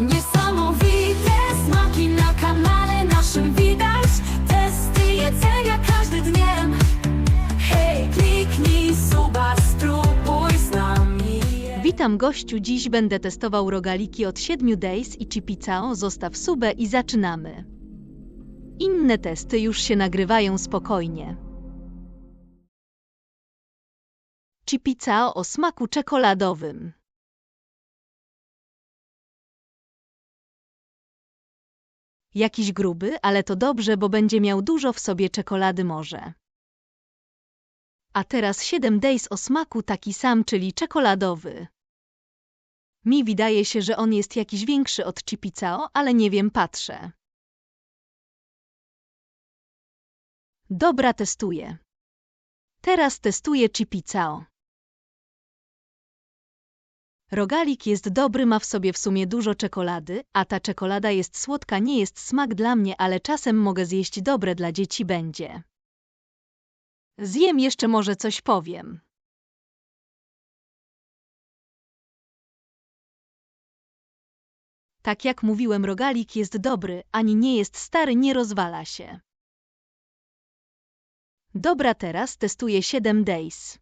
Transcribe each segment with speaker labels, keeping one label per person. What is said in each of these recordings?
Speaker 1: Niesamowite smaki na kanale naszym widać Testy jedzenia każdy dniem Hej, kliknij suba, z nami
Speaker 2: Witam gościu, dziś będę testował rogaliki od 7 days i chipicao, zostaw subę i zaczynamy. Inne testy już się nagrywają spokojnie. Chipicao o smaku czekoladowym. Jakiś gruby, ale to dobrze, bo będzie miał dużo w sobie czekolady może. A teraz 7 days o smaku taki sam, czyli czekoladowy. Mi wydaje się, że on jest jakiś większy od Chipicao, ale nie wiem, patrzę. Dobra, testuję. Teraz testuję Chipicao. Rogalik jest dobry, ma w sobie w sumie dużo czekolady, a ta czekolada jest słodka, nie jest smak dla mnie, ale czasem mogę zjeść dobre dla dzieci będzie. Zjem jeszcze może coś powiem. Tak jak mówiłem, rogalik jest dobry, ani nie jest stary, nie rozwala się. Dobra, teraz testuję 7 days.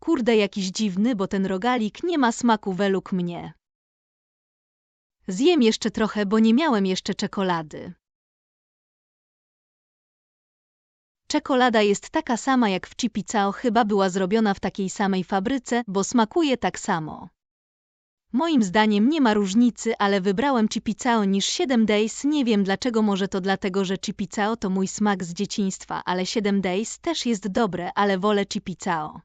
Speaker 2: Kurde, jakiś dziwny, bo ten rogalik nie ma smaku według mnie. Zjem jeszcze trochę, bo nie miałem jeszcze czekolady. Czekolada jest taka sama jak w Chipicao, chyba była zrobiona w takiej samej fabryce, bo smakuje tak samo. Moim zdaniem nie ma różnicy, ale wybrałem Chipicao niż 7 Days. Nie wiem dlaczego, może to dlatego, że Chipicao to mój smak z dzieciństwa, ale 7 Days też jest dobre, ale wolę Chipicao.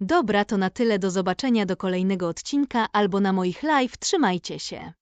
Speaker 2: Dobra, to na tyle. Do zobaczenia do kolejnego odcinka albo na moich live. Trzymajcie się.